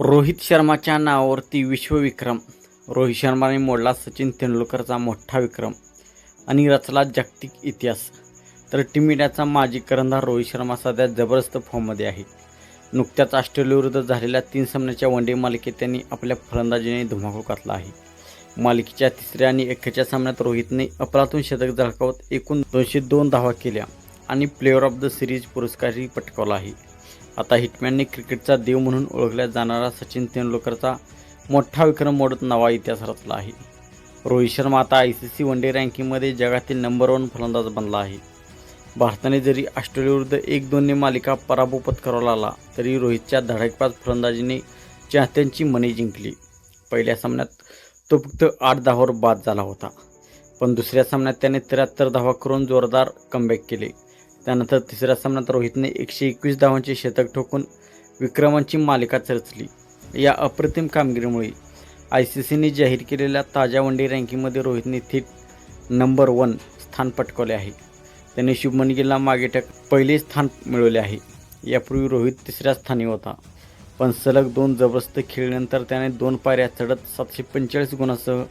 रोहित शर्माच्या नावावरती विश्वविक्रम. रोहित शर्माने मोडला सचिन तेंडुलकरचा मोठा विक्रम आणि रचला जागतिक इतिहास. तर टीम इंडियाचा माजी करंदार रोहित शर्मा सध्या जबरदस्त फॉर्ममध्ये आहे. नुकत्याच ऑस्ट्रेलियाविरुद्ध झालेल्या तीन सामन्याच्या वनडे मालिकेत त्यांनी आपल्या फलंदाजीने धुमाकूळ घातला आहे. मालिकेच्या तिसऱ्या आणि एकेच्या सामन्यात रोहितने अपरातून शतक झळकावत एकूण दोनशे दोन धावा केल्या. आणि प्लेअर ऑफ द सिरीज पुरस्कारही पटकावला आहे. आता हिटमॅनने क्रिकेटचा देव म्हणून ओळखला जाणारा सचिन तेंडुलकरचा मोठा विक्रम मोडत नवा इतिहास रचला आहे. रोहित शर्मा आता I C C one day रँकिंगमध्ये जगातील नंबर वन फलंदाज बनला आहे. भारताने जरी ऑस्ट्रेलियाविरुद्ध एक दोनने मालिका पराभव पत्करावा आला तरी रोहितच्या धडकबाज फलंदाजीने चाहत्यांची मने जिंकली. पहिल्या सामन्यात तो फक्त आठ धावावर बाद झाला होता. पण दुसऱ्या सामन्यात त्याने त्र्याहत्तर धावा करून जोरदार कमबॅक केले. त्यानंतर तिसऱ्या सामन्यात रोहितने एकशे एकवीस धावांचे शतक ठोकून विक्रमांची मालिका चर्चली या अप्रतिम कामगिरीमुळे आय सी सीने जाहीर केलेल्या ताज्या वनडे रँकिंगमध्ये रोहितने थेट नंबर वन स्थान पटकावले आहे. त्याने शुभमन गिलला मागे टक पहिले स्थान मिळवले आहे. यापूर्वी रोहित तिसऱ्या स्थानी होता पण सलग दोन जबरदस्त खेळल्यानंतर त्याने दोन पायऱ्या चढत सातशे पंचेचाळीस गुणासह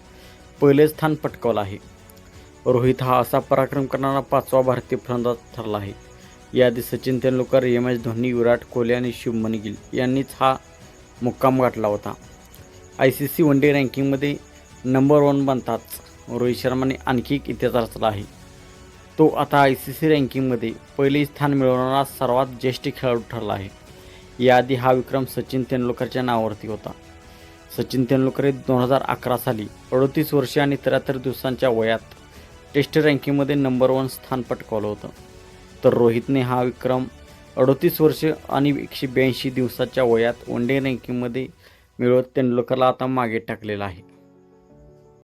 पहिले स्थान पटकावलं आहे. रोहित हा असा पराक्रम करणारा पाचवा भारतीय फलंदाज ठरला आहे. याआधी सचिन तेंडुलकर एम एस धोनी विराट कोहली आणि शुभमन गिल यांनीच हा मुक्काम गाठला होता. I C C one day रँकिंगमध्ये number one बनताच रोहित शर्माने आणखी एक इतिहास रचला आहे. तो आता आय सी सी रँकिंगमध्ये पहिले स्थान मिळवणारा सर्वात ज्येष्ठ खेळाडू ठरला आहे. याआधी हा विक्रम सचिन तेंडुलकरच्या नावावरती होता. सचिन तेंडुलकर हे दोन हजार अकरा साली अडतीस वर्षे आणि त्र्याहत्तर दिवसांच्या वयात टेस्ट रँकिंगमध्ये नंबर वन स्थान पटकावलं होतं. तर रोहितने हा विक्रम अडतीस वर्षे आणि एकशे ब्याऐंशी दिवसाच्या वयात वन डे रँकिंगमध्ये मिळवत तेंडुलकरला आता मागे टाकलेला आहे.